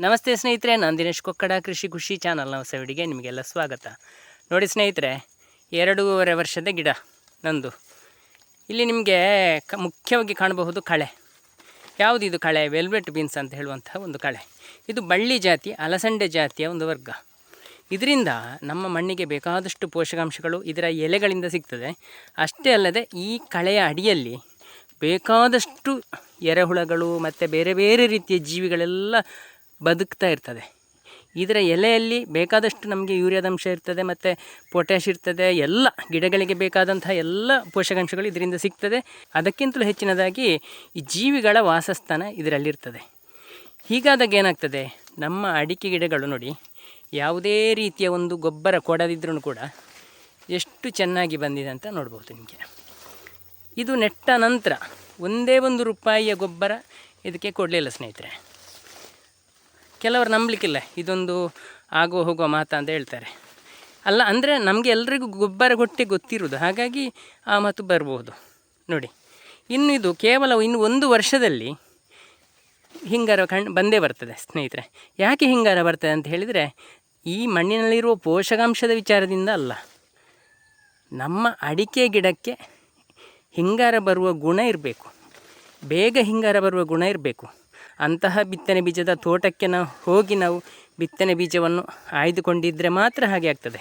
ನಮಸ್ತೆ ಸ್ನೇಹಿತರೆ, ನಾನು ದಿನೇಶ್ ಕೊಕ್ಕಡ, ಕೃಷಿ ಖುಷಿ ಚಾನಲ್ನ ಹೊಸ ವಿಡಿಗೆ ನಿಮಗೆಲ್ಲ ಸ್ವಾಗತ. ನೋಡಿ ಸ್ನೇಹಿತರೆ, ಎರಡೂವರೆ ವರ್ಷದ ಗಿಡ ನಂದು. ಇಲ್ಲಿ ನಿಮಗೆ ಕ, ಮುಖ್ಯವಾಗಿ ಕಾಣಬಹುದು ಕಳೆ. ಯಾವುದು ಇದು ಕಳೆ? ವೆಲ್ವೆಟ್ ಬೀನ್ಸ್ ಅಂತ ಹೇಳುವಂತಹ ಒಂದು ಕಳೆ. ಇದು ಬಳ್ಳಿ ಜಾತಿ, ಅಲಸಂಡೆ ಜಾತಿಯ ಒಂದು ವರ್ಗ. ಇದರಿಂದ ನಮ್ಮ ಮಣ್ಣಿಗೆ ಬೇಕಾದಷ್ಟು ಪೋಷಕಾಂಶಗಳು ಇದರ ಎಲೆಗಳಿಂದ ಸಿಗ್ತದೆ. ಅಷ್ಟೇ ಅಲ್ಲದೆ ಈ ಕಳೆಯ ಅಡಿಯಲ್ಲಿ ಬೇಕಾದಷ್ಟು ಎರೆಹುಳಗಳು ಮತ್ತು ಬೇರೆ ಬೇರೆ ರೀತಿಯ ಜೀವಿಗಳೆಲ್ಲ ಬದುಕ್ತಾ ಇರ್ತದೆ. ಇದರ ಎಲೆಯಲ್ಲಿ ಬೇಕಾದಷ್ಟು ನಮಗೆ ಯೂರಿಯಾದ ಅಂಶ ಇರ್ತದೆ, ಮತ್ತು ಪೊಟ್ಯಾಶ್ ಇರ್ತದೆ, ಎಲ್ಲ ಗಿಡಗಳಿಗೆ ಬೇಕಾದಂತಹ ಎಲ್ಲ ಪೋಷಕಾಂಶಗಳು ಇದರಿಂದ ಸಿಗ್ತದೆ. ಅದಕ್ಕಿಂತಲೂ ಹೆಚ್ಚಿನದಾಗಿ ಈ ಜೀವಿಗಳ ವಾಸಸ್ಥಾನ ಇದರಲ್ಲಿರ್ತದೆ. ಹೀಗಾದಾಗ ಏನಾಗ್ತದೆ? ನಮ್ಮ ಅಡಿಕೆ ಗಿಡಗಳು ನೋಡಿ, ಯಾವುದೇ ರೀತಿಯ ಒಂದು ಗೊಬ್ಬರ ಕೊಡದಿದ್ರೂ ಕೂಡ ಎಷ್ಟು ಚೆನ್ನಾಗಿ ಬಂದಿದೆ ಅಂತ ನೋಡ್ಬೋದು ನಿಮಗೆ. ಇದು ನೆಟ್ಟ ನಂತರ ಒಂದೇ ಒಂದು ರೂಪಾಯಿಯ ಗೊಬ್ಬರ ಇದಕ್ಕೆ ಕೊಡಲಿಲ್ಲ ಸ್ನೇಹಿತರೆ. ಕೆಲವರು ನಂಬಲಿಕ್ಕಿಲ್ಲ, ಇದೊಂದು ಆಗೋ ಹೋಗೋ ಮಾತಾ ಅಂತ ಹೇಳ್ತಾರೆ. ಅಲ್ಲ, ಅಂದರೆ ನಮಗೆ ಎಲ್ರಿಗೂ ಗೊಬ್ಬರ ಹೊಟ್ಟೆ ಗೊತ್ತಿರೋದು ಹಾಗಾಗಿ ಆ ಮಾತು ಬರ್ಬೋದು. ನೋಡಿ, ಇನ್ನು ಇದು ಕೇವಲ ಇನ್ನು ಒಂದು ವರ್ಷದಲ್ಲಿ ಹಿಂಗಾರ ಕಣ್ ಬಂದೇ ಬರ್ತದೆ ಸ್ನೇಹಿತರೆ. ಯಾಕೆ ಹಿಂಗಾರ ಬರ್ತದೆ ಅಂತ ಹೇಳಿದರೆ, ಈ ಮಣ್ಣಿನಲ್ಲಿರುವ ಪೋಷಕಾಂಶದ ವಿಚಾರದಿಂದ ಅಲ್ಲ. ನಮ್ಮ ಅಡಿಕೆ ಗಿಡಕ್ಕೆ ಹಿಂಗಾರ ಬರುವ ಗುಣ ಇರಬೇಕು. ಬೇಗ ಹಿಂಗಾರ ಬರುವ ಗುಣ ಇರಬೇಕು. ಅಂತಹ ಬಿತ್ತನೆ ಬೀಜದ ತೋಟಕ್ಕೆ ನಾವು ಹೋಗಿ ನಾವು ಬಿತ್ತನೆ ಬೀಜವನ್ನು ಆಯ್ದುಕೊಂಡಿದ್ದರೆ ಮಾತ್ರ ಹಾಗೆ ಆಗ್ತದೆ.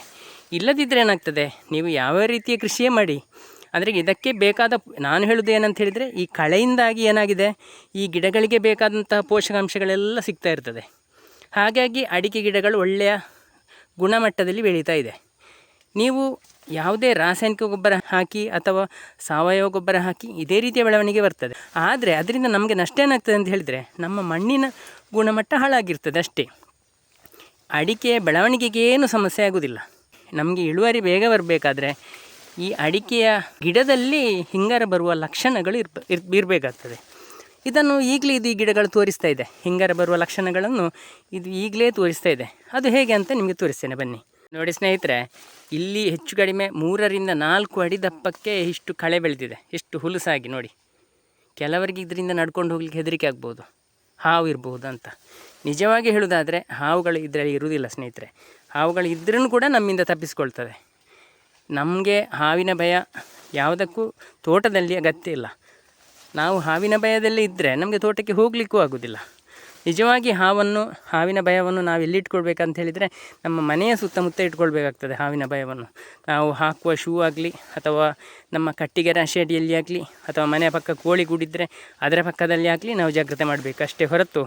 ಇಲ್ಲದಿದ್ದರೆ ಏನಾಗ್ತದೆ? ನೀವು ಯಾವ ರೀತಿಯ ಕೃಷಿಯೇ ಮಾಡಿ. ಅಂದರೆ ಇದಕ್ಕೆ ಬೇಕಾದ ನಾನು ಹೇಳೋದು ಏನಂತ ಹೇಳಿದರೆ ಈ ಕಳೆಯಿಂದಾಗಿ ಏನಾಗಿದೆ? ಈ ಗಿಡಗಳಿಗೆ ಬೇಕಾದಂತಹ ಪೋಷಕಾಂಶಗಳೆಲ್ಲ ಸಿಗ್ತಾ ಇರ್ತದೆ. ಹಾಗಾಗಿ ಅಡಿಕೆ ಗಿಡಗಳು ಒಳ್ಳೆಯ ಗುಣಮಟ್ಟದಲ್ಲಿ ಬೆಳೀತಾ ಇದೆ. ನೀವು ಯಾವುದೇ ರಾಸಾಯನಿಕ ಗೊಬ್ಬರ ಹಾಕಿ ಅಥವಾ ಸಾವಯವ ಗೊಬ್ಬರ ಹಾಕಿ ಇದೇ ರೀತಿಯ ಬೆಳವಣಿಗೆ ಬರ್ತದೆ. ಆದರೆ ಅದರಿಂದ ನಮಗೆ ನಷ್ಟ ಏನಾಗ್ತದೆ ಅಂತ ಹೇಳಿದರೆ ನಮ್ಮ ಮಣ್ಣಿನ ಗುಣಮಟ್ಟ ಹಾಳಾಗಿರ್ತದೆ ಅಷ್ಟೇ. ಅಡಿಕೆಯ ಬೆಳವಣಿಗೆಗೆ ಏನು ಸಮಸ್ಯೆ ಆಗೋದಿಲ್ಲ. ನಮಗೆ ಇಳುವರಿ ಬೇಗ ಬರಬೇಕಾದ್ರೆ ಈ ಅಡಿಕೆಯ ಗಿಡದಲ್ಲಿ ಹಿಂಗಾರ ಬರುವ ಲಕ್ಷಣಗಳು ಇರ್ಬ, ಇರ್, ಇರಬೇಕಾಗ್ತದೆ. ಇದನ್ನು ಈಗಲೇ ಇದು ಈ ಗಿಡಗಳು ತೋರಿಸ್ತಾ ಇದೆ. ಹಿಂಗಾರ ಬರುವ ಲಕ್ಷಣಗಳನ್ನು ಇದು ಈಗಲೇ ತೋರಿಸ್ತಾ ಇದೆ. ಅದು ಹೇಗೆ ಅಂತ ನಿಮಗೆ ತೋರಿಸ್ತೇನೆ ಬನ್ನಿ. ನೋಡಿ ಸ್ನೇಹಿತರೆ, ಇಲ್ಲಿ ಹೆಚ್ಚು ಕಡಿಮೆ ಮೂರರಿಂದ ನಾಲ್ಕು ಅಡಿ ದಪ್ಪಕ್ಕೆ ಇಷ್ಟು ಕಳೆ ಬೆಳೆದಿದೆ. ಎಷ್ಟು ಹುಲುಸಾಗಿ ನೋಡಿ. ಕೆಲವರಿಗೆ ಇದರಿಂದ ನಡ್ಕೊಂಡು ಹೋಗ್ಲಿಕ್ಕೆ ಹೆದರಿಕೆ ಆಗ್ಬೋದು. ಹಾವು ಇರಬಹುದು ಅಂತ. ನಿಜವಾಗಿ ಹೇಳುವುದಾದರೆ, ಹಾವುಗಳು ಇದರಲ್ಲಿ ಇರುವುದಿಲ್ಲ ಸ್ನೇಹಿತರೆ. ಹಾವುಗಳು ಇದ್ರೂ ಕೂಡ ನಮ್ಮಿಂದ ತಪ್ಪಿಸ್ಕೊಳ್ತದೆ. ನಮಗೆ ಹಾವಿನ ಭಯ ಯಾವುದಕ್ಕೂ ತೋಟದಲ್ಲಿ ಅಗತ್ಯ ಇಲ್ಲ. ನಾವು ಹಾವಿನ ಭಯದಲ್ಲೇ ಇದ್ದರೆ ನಮಗೆ ತೋಟಕ್ಕೆ ಹೋಗಲಿಕ್ಕೂ ಆಗೋದಿಲ್ಲ. ನಿಜವಾಗಿ ಹಾವನ್ನು, ಹಾವಿನ ಭಯವನ್ನು ನಾವು ಎಲ್ಲಿ ಇಟ್ಕೊಳ್ಬೇಕಂತ ಹೇಳಿದರೆ ನಮ್ಮ ಮನೆಯ ಸುತ್ತಮುತ್ತ ಇಟ್ಕೊಳ್ಬೇಕಾಗ್ತದೆ ಹಾವಿನ ಭಯವನ್ನು. ನಾವು ಹಾಕುವ ಶೂ ಆಗಲಿ ಅಥವಾ ನಮ್ಮ ಕಟ್ಟಿಗೆ ರಾಶಿಯಡಿಯಲ್ಲಿ ಆಗಲಿ ಅಥವಾ ಮನೆಯ ಪಕ್ಕ ಕೋಳಿ ಕೂಡಿದರೆ ಅದರ ಪಕ್ಕದಲ್ಲಿ ಆಗಲಿ ನಾವು ಜಾಗ್ರತೆ ಮಾಡಬೇಕು. ಅಷ್ಟೇ ಹೊರತು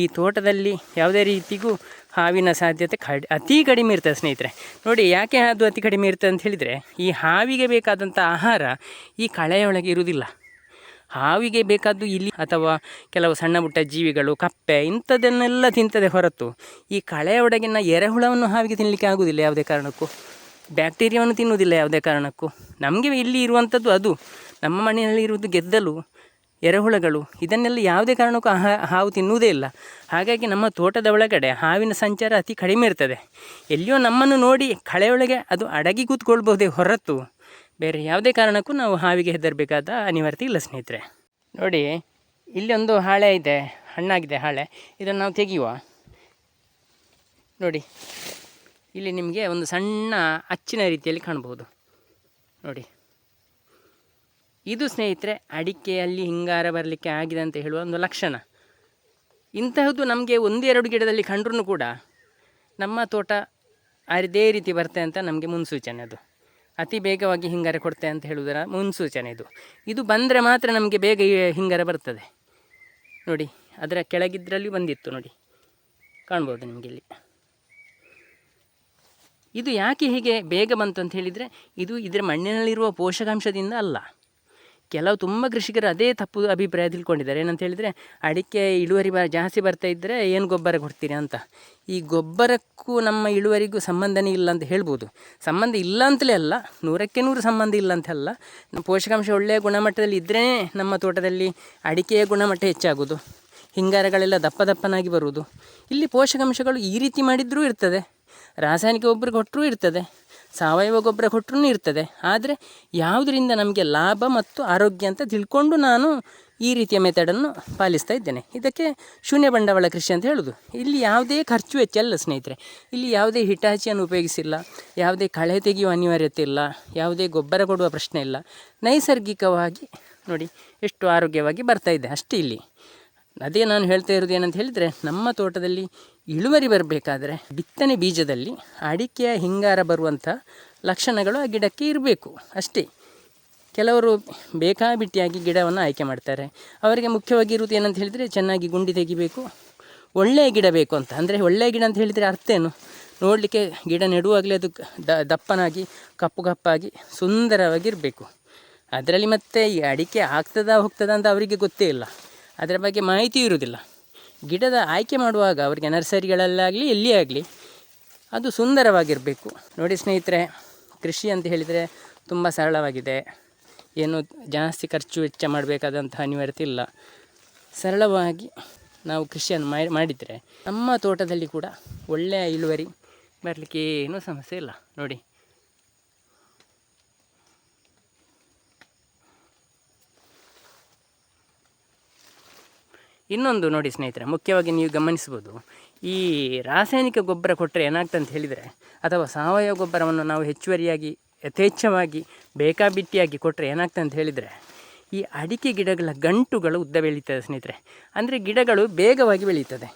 ಈ ತೋಟದಲ್ಲಿ ಯಾವುದೇ ರೀತಿಗೂ ಹಾವಿನ ಸಾಧ್ಯತೆ ಕಡಿ, ಅತಿ ಕಡಿಮೆ ಇರ್ತದೆ ಸ್ನೇಹಿತರೆ. ನೋಡಿ ಯಾಕೆ ಅದು ಅತಿ ಕಡಿಮೆ ಇರ್ತದೆ ಅಂತ ಹೇಳಿದರೆ ಈ ಹಾವಿಗೆ ಬೇಕಾದಂಥ ಆಹಾರ ಈ ಕಳೆಯೊಳಗೆ ಇರುವುದಿಲ್ಲ. ಹಾವಿಗೆ ಬೇಕಾದ್ದು ಇಲ್ಲಿ ಅಥವಾ ಕೆಲವು ಸಣ್ಣ ಪುಟ್ಟ ಜೀವಿಗಳು, ಕಪ್ಪೆ ಇಂಥದ್ದನ್ನೆಲ್ಲ ತಿಂತದೆ ಹೊರತು. ಈ ಕಳೆಯ ಒಳಗಿನ ಎರೆಹುಳವನ್ನು ಹಾವಿಗೆ ತಿನ್ನಲಿಕ್ಕೆ ಆಗುವುದಿಲ್ಲ ಯಾವುದೇ ಕಾರಣಕ್ಕೂ. ಬ್ಯಾಕ್ಟೀರಿಯಾವನ್ನು ತಿನ್ನುವುದಿಲ್ಲ ಯಾವುದೇ ಕಾರಣಕ್ಕೂ. ನಮಗೆ ಇಲ್ಲಿ ಇರುವಂಥದ್ದು ಅದು. ನಮ್ಮ ಮನೆಯಲ್ಲಿ ಇರುವುದು ಗೆದ್ದಲು ಎರೆಹುಳಗಳು ಇದನ್ನೆಲ್ಲ ಯಾವುದೇ ಕಾರಣಕ್ಕೂ ಹಾವು ತಿನ್ನುವುದೇ ಇಲ್ಲ. ಹಾಗಾಗಿ ನಮ್ಮ ತೋಟದ ಒಳಗಡೆ ಹಾವಿನ ಸಂಚಾರ ಅತಿ ಕಡಿಮೆ ಇರ್ತದೆ. ಎಲ್ಲಿಯೋ ನಮ್ಮನ್ನು ನೋಡಿ ಕಳೆಯೊಳಗೆ ಅದು ಅಡಗಿ ಕೂತ್ಕೊಳ್ಬಹುದೇ ಹೊರತು. ಬೇರೆ ಯಾವುದೇ ಕಾರಣಕ್ಕೂ ನಾವು ಹಾವಿಗೆ ಹೆದರಬೇಕಾದ ಅನಿವಾರ್ಯತೆ ಇಲ್ಲ, ಸ್ನೇಹಿತರೆ. ನೋಡಿ, ಇಲ್ಲಿ ಒಂದು ಹಾಳೆ ಇದೆ, ಹಣ್ಣಾಗಿದೆ ಹಾಳೆ. ಇದನ್ನು ನಾವು ತೆಗೆಯುವ. ನೋಡಿ, ಇಲ್ಲಿ ನಿಮಗೆ ಒಂದು ಸಣ್ಣ ಅಚ್ಚಿನ ರೀತಿಯಲ್ಲಿ ಕಾಣಬಹುದು. ನೋಡಿ. ಇದು, ಸ್ನೇಹಿತರೆ, ಅಡಿಕೆಯಲ್ಲಿ ಹಿಂಗಾರ ಬರಲಿಕ್ಕೆ ಆಗಿದೆ ಅಂತ ಹೇಳುವ ಒಂದು ಲಕ್ಷಣ. ಇಂತಹದ್ದು ನಮಗೆ ಒಂದೆರಡು ಗಿಡದಲ್ಲಿ ಕಂಡ್ರೂ ಕೂಡ ನಮ್ಮ ತೋಟ ಅದೇ ರೀತಿ ಬರ್ತದೆ ಅಂತ ನಮಗೆ ಮುನ್ಸೂಚನೆ ಅದು. ಅತಿ ಬೇಗವಾಗಿ ಹಿಂಗಾರ ಕೊಡ್ತೆ ಅಂತ ಹೇಳುವುದರ ಮುನ್ಸೂಚನೆ ಇದು. ಇದು ಬಂದರೆ ಮಾತ್ರ ನಮಗೆ ಬೇಗ ಹಿಂಗಾರ ಬರ್ತದೆ. ನೋಡಿ, ಅದರ ಕೆಳಗಿದ್ರಲ್ಲಿ ಬಂದಿತ್ತು ನೋಡಿ. ಕಾಣ್ಬೋದು ನಿಮಗೆ ಇಲ್ಲಿ. ಇದು ಯಾಕೆ ಹೀಗೆ ಬೇಗ ಬಂತು ಅಂತ ಹೇಳಿದರೆ, ಇದು ಇದರ ಮಣ್ಣಿನಲ್ಲಿರುವ ಪೋಷಕಾಂಶದಿಂದ ಅಲ್ಲ. ಕೆಲವು ತುಂಬ ಕೃಷಿಕರು ಅದೇ ತಪ್ಪು ಅಭಿಪ್ರಾಯ ತಿಳ್ಕೊಂಡಿದ್ದಾರೆ. ಏನಂತ ಹೇಳಿದರೆ, ಅಡಿಕೆ ಇಳುವರಿ ಬ, ಜಾಸ್ತಿ ಬರ್ತಾ ಇದ್ದರೆ ಏನು ಗೊಬ್ಬರ ಕೊಡ್ತೀರಿ ಅಂತ. ಈ ಗೊಬ್ಬರಕ್ಕೂ ನಮ್ಮ ಇಳುವರಿಗೂ ಸಂಬಂಧನೇ ಇಲ್ಲ ಅಂತ ಹೇಳ್ಬೋದು. ಸಂಬಂಧ ಇಲ್ಲ ಅಂತಲೇ ಅಲ್ಲ, ನೂರಕ್ಕೆ ನೂರು ಸಂಬಂಧ ಇಲ್ಲ ಅಂತಲ್ಲ ನಮ್ಮ ಪೋಷಕಾಂಶ ಒಳ್ಳೆಯ ಗುಣಮಟ್ಟದಲ್ಲಿ ಇದ್ದರೆ ನಮ್ಮ ತೋಟದಲ್ಲಿ ಅಡಿಕೆಯ ಗುಣಮಟ್ಟ ಹೆಚ್ಚಾಗೋದು. ಹಿಂಗಾರಗಳೆಲ್ಲ ದಪ್ಪ ದಪ್ಪನಾಗಿ ಬರುವುದು. ಇಲ್ಲಿ ಪೋಷಕಾಂಶಗಳು ಈ ರೀತಿ ಮಾಡಿದ್ರೂ ಇರ್ತದೆ. ರಾಸಾಯನಿಕ ಗೊಬ್ಬರ ಕೊಟ್ಟರೂ ಇರ್ತದೆ. ಸಾವಯವ ಗೊಬ್ಬರ ಕೊಟ್ಟರೂ ಇರ್ತದೆ. ಆದರೆ ಯಾವುದರಿಂದ ನಮಗೆ ಲಾಭ ಮತ್ತು ಆರೋಗ್ಯ ಅಂತ ತಿಳ್ಕೊಂಡು ನಾನು ಈ ರೀತಿಯ ಮೆಥಡನ್ನು ಪಾಲಿಸ್ತಾ ಇದ್ದೇನೆ. ಇದಕ್ಕೆ ಶೂನ್ಯ ಬಂಡವಾಳ ಕೃಷಿ ಅಂತ ಹೇಳೋದು. ಇಲ್ಲಿ ಯಾವುದೇ ಖರ್ಚು ವೆಚ್ಚ ಸ್ನೇಹಿತರೆ. ಇಲ್ಲಿ ಯಾವುದೇ ಹಿಟಾಚಿಯನ್ನು ಉಪಯೋಗಿಸಿಲ್ಲ, ಯಾವುದೇ ಕಳೆ ತೆಗೆಯುವ ಅನಿವಾರ್ಯತೆ ಇಲ್ಲ, ಯಾವುದೇ ಗೊಬ್ಬರ ಕೊಡುವ ಪ್ರಶ್ನೆ ಇಲ್ಲ. ನೈಸರ್ಗಿಕವಾಗಿ ನೋಡಿ ಎಷ್ಟು ಆರೋಗ್ಯವಾಗಿ ಬರ್ತಾ ಇದೆ ಅಷ್ಟೇ ಇಲ್ಲಿ. ಅದೇ ನಾನು ಹೇಳ್ತಾ ಇರೋದು ಏನಂತ ಹೇಳಿದರೆ, ನಮ್ಮ ತೋಟದಲ್ಲಿ ಇಳುವರಿ ಬರಬೇಕಾದ್ರೆ ಬಿತ್ತನೆ ಬೀಜದಲ್ಲಿ ಅಡಿಕೆಯ ಹಿಂಗಾರ ಬರುವಂಥ ಲಕ್ಷಣಗಳು ಆ ಗಿಡಕ್ಕೆ ಇರಬೇಕು. ಅಷ್ಟೇ. ಕೆಲವರು ಬೇಕಾಬಿಟ್ಟಿಯಾಗಿ ಗಿಡವನ್ನು ಆಯ್ಕೆ ಮಾಡ್ತಾರೆ. ಅವರಿಗೆ ಮುಖ್ಯವಾಗಿ ಇರುವುದು ಏನಂತ ಹೇಳಿದರೆ ಚೆನ್ನಾಗಿ ಗುಂಡಿ ತೆಗಿಬೇಕು, ಒಳ್ಳೆಯ ಗಿಡ ಬೇಕು ಅಂತ. ಅಂದರೆ ಒಳ್ಳೆಯ ಗಿಡ ಅಂತ ಹೇಳಿದರೆ ಅರ್ಥ ಏನು? ನೋಡಲಿಕ್ಕೆ ಗಿಡ ನೆಡುವಾಗಲೇ ಅದು ದಪ್ಪನಾಗಿ, ಕಪ್ಪು ಕಪ್ಪಾಗಿ, ಸುಂದರವಾಗಿರಬೇಕು. ಅದರಲ್ಲಿ ಮತ್ತೆ ಈ ಅಡಿಕೆ ಆಗ್ತದಾ ಹೋಗ್ತದಾ ಅಂತ ಅವರಿಗೆ ಗೊತ್ತೇ ಇಲ್ಲ. ಅದರ ಬಗ್ಗೆ ಮಾಹಿತಿ ಇರುವುದಿಲ್ಲ. ಗಿಡದ ಆಯ್ಕೆ ಮಾಡುವಾಗ ಅವರಿಗೆ ನರ್ಸರಿಗಳಲ್ಲಾಗಲಿ ಎಲ್ಲಿಯೇ ಆಗಲಿ ಅದು ಸುಂದರವಾಗಿರಬೇಕು. ನೋಡಿ ಸ್ನೇಹಿತರೆ, ಕೃಷಿ ಅಂತ ಹೇಳಿದರೆ ತುಂಬ ಸರಳವಾಗಿದೆ. ಏನು ಜಾಸ್ತಿ ಖರ್ಚು ವೆಚ್ಚ ಮಾಡಬೇಕಾದಂಥ ಅನಿವಾರ್ಯತೆ ಇಲ್ಲ. ಸರಳವಾಗಿ ನಾವು ಕೃಷಿಯನ್ನು ಮಾಡಿ ಮಾಡಿದರೆ ನಮ್ಮ ತೋಟದಲ್ಲಿ ಕೂಡ ಒಳ್ಳೆಯ ಇಳುವರಿ ಬರಲಿಕ್ಕೆ ಏನೂ ಸಮಸ್ಯೆ ಇಲ್ಲ. ನೋಡಿ. ಇನ್ನೊಂದು ನೋಡಿ ಸ್ನೇಹಿತರೆ, ಮುಖ್ಯವಾಗಿ ನೀವು ಗಮನಿಸ್ಬೋದು ಈ ರಾಸಾಯನಿಕ ಗೊಬ್ಬರ ಕೊಟ್ಟರೆ ಏನಾಗ್ತದೆ ಅಂತ ಹೇಳಿದರೆ, ಅಥವಾ ಸಾವಯವ ಗೊಬ್ಬರವನ್ನು ನಾವು ಹೆಚ್ಚುವರಿಯಾಗಿ, ಯಥೇಚ್ಛವಾಗಿ, ಬೇಕಾಬಿಟ್ಟಿಯಾಗಿ ಕೊಟ್ಟರೆ ಏನಾಗ್ತದೆ ಅಂತ ಹೇಳಿದರೆ, ಈ ಅಡಿಕೆ ಗಿಡಗಳ ಗಂಟುಗಳು ಉದ್ದ ಬೆಳೀತದೆ ಸ್ನೇಹಿತರೆ. ಅಂದರೆ ಗಿಡಗಳು ಬೇಗವಾಗಿ ಬೆಳೀತದೆ.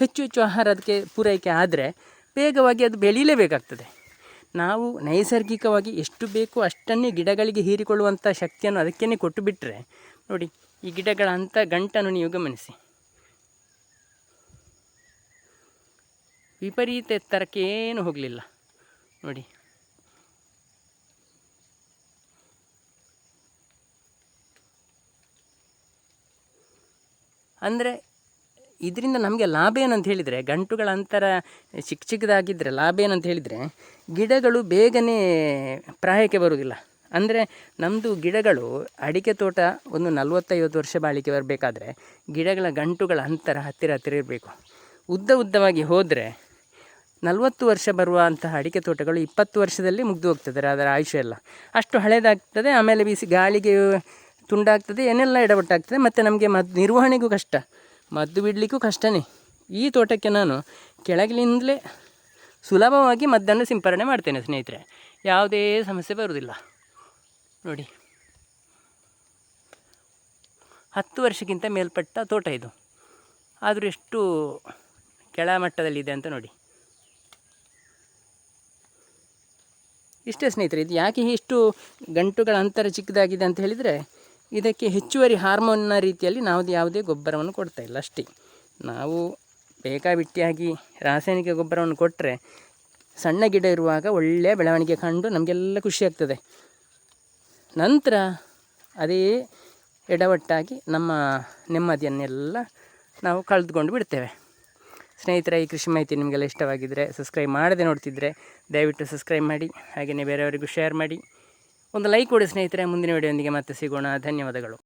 ಹೆಚ್ಚು ಹೆಚ್ಚು ಆಹಾರ ಅದಕ್ಕೆ ಪೂರೈಕೆ ಆದರೆ ಬೇಗವಾಗಿ ಅದು ಬೆಳೀಲೇಬೇಕಾಗ್ತದೆ. ನಾವು ನೈಸರ್ಗಿಕವಾಗಿ ಎಷ್ಟು ಬೇಕೋ ಅಷ್ಟನ್ನೇ ಗಿಡಗಳಿಗೆ ಹೀರಿಕೊಳ್ಳುವಂಥ ಶಕ್ತಿಯನ್ನು ಅದಕ್ಕೇ ಕೊಟ್ಟು ಬಿಟ್ಟರೆ ನೋಡಿ ಈ ಗಿಡಗಳ ಅಂಥ ಗಂಟನ್ನು ನೀವು ಗಮನಿಸಿ. ವಿಪರೀತ ಎತ್ತರಕ್ಕೆ ಏನು ಹೋಗಲಿಲ್ಲ. ನೋಡಿ. ಅಂದರೆ ಇದರಿಂದ ನಮಗೆ ಲಾಭ ಏನಂತ ಹೇಳಿದರೆ, ಗಂಟುಗಳ ಅಂತರ ಚಿಕ್ಕ ಚಿಕ್ಕದಾಗಿದ್ದರೆ ಲಾಭ ಏನಂತ ಹೇಳಿದರೆ, ಗಿಡಗಳು ಬೇಗನೆ ಪ್ರಾಯಕ್ಕೆ ಬರುವುದಿಲ್ಲ. ಅಂದರೆ ನಮ್ಮದು ಗಿಡಗಳು ಅಡಿಕೆ ತೋಟ ಒಂದು ನಲವತ್ತೈವತ್ತು ವರ್ಷ ಬಾಳಿಕೆ ಬರಬೇಕಾದ್ರೆ ಗಿಡಗಳ ಗಂಟುಗಳ ಅಂತರ ಹತ್ತಿರ ಹತ್ತಿರ ಇರಬೇಕು. ಉದ್ದ ಉದ್ದವಾಗಿ ಹೋದರೆ ನಲವತ್ತು ವರ್ಷ ಬರುವಂತಹ ಅಡಿಕೆ ತೋಟಗಳು ಇಪ್ಪತ್ತು ವರ್ಷದಲ್ಲಿ ಮುಗ್ದು ಹೋಗ್ತದೆ ಅದರ ಆಯುಷ್ಯ ಎಲ್ಲ. ಅಷ್ಟು ಹಳೇದಾಗ್ತದೆ, ಆಮೇಲೆ ಬಿಸಿ ಗಾಳಿಗೆ ತುಂಡಾಗ್ತದೆ, ಏನೆಲ್ಲ ಎಡವಟ್ಟಾಗ್ತದೆ, ಮತ್ತು ನಮಗೆ ಮದ್ದು ನಿರ್ವಹಣೆಗೂ ಕಷ್ಟ, ಮದ್ದು ಬಿಡಲಿಕ್ಕೂ ಕಷ್ಟನೇ. ಈ ತೋಟಕ್ಕೆ ನಾನು ಕೆಳಗಿನಿಂದಲೇ ಸುಲಭವಾಗಿ ಮದ್ದನ್ನು ಸಿಂಪರಣೆ ಮಾಡ್ತೇನೆ ಸ್ನೇಹಿತರೆ. ಯಾವುದೇ ಸಮಸ್ಯೆ ಬರುವುದಿಲ್ಲ. ನೋಡಿ. ಹತ್ತು ವರ್ಷಕ್ಕಿಂತ ಮೇಲ್ಪಟ್ಟ ತೋಟ ಇದು. ಆದರೂ ಎಷ್ಟು ಕೆಳಮಟ್ಟದಲ್ಲಿದೆ ಅಂತ ನೋಡಿ. ಇಷ್ಟೇ ಸ್ನೇಹಿತರೆ, ಇದು ಯಾಕೆ ಇಷ್ಟು ಗಂಟುಗಳ ಅಂತರ ಚಿಕ್ಕದಾಗಿದೆ ಅಂತ ಹೇಳಿದರೆ, ಇದಕ್ಕೆ ಹೆಚ್ಚುವರಿ ಹಾರ್ಮೋನ್ನ ರೀತಿಯಲ್ಲಿ ನಾವು ಯಾವುದೇ ಗೊಬ್ಬರವನ್ನು ಕೊಡ್ತಾ ಇಲ್ಲ, ಅಷ್ಟೇ. ನಾವು ಬೇಕಾಬಿಟ್ಟಿಯಾಗಿ ರಾಸಾಯನಿಕ ಗೊಬ್ಬರವನ್ನು ಕೊಟ್ಟರೆ ಸಣ್ಣ ಗಿಡ ಇರುವಾಗ ಒಳ್ಳೆಯ ಬೆಳವಣಿಗೆ ಕಂಡು ನಮಗೆಲ್ಲ ಖುಷಿಯಾಗ್ತದೆ ನಂತರ ಅದೇ ಎಡವಟ್ಟಾಗಿ ನಮ್ಮ ನೆಮ್ಮದಿಯನ್ನೆಲ್ಲ ನಾವು ಕಳೆದುಕೊಂಡು ಬಿಡ್ತೇವೆ. ಸ್ನೇಹಿತರೆ, ಈ ಕೃಷಿ ಮಾಹಿತಿ ನಿಮಗೆಲ್ಲ ಇಷ್ಟವಾಗಿದ್ದರೆ ಸಬ್ಸ್ಕ್ರೈಬ್ ಮಾಡದೆ ನೋಡ್ತಿದ್ದರೆ ದಯವಿಟ್ಟು ಸಬ್ಸ್ಕ್ರೈಬ್ ಮಾಡಿ, ಹಾಗೆಯೇ ಬೇರೆಯವರಿಗೂ ಶೇರ್ ಮಾಡಿ. ಒಂದು ಲೈಕ್ ಕೊಡಿ ಸ್ನೇಹಿತರೆ, ಮುಂದಿನ ವಿಡಿಯೋಂದಿಗೆ ಮತ್ತೆ ಸಿಗೋಣ. ಧನ್ಯವಾದಗಳು.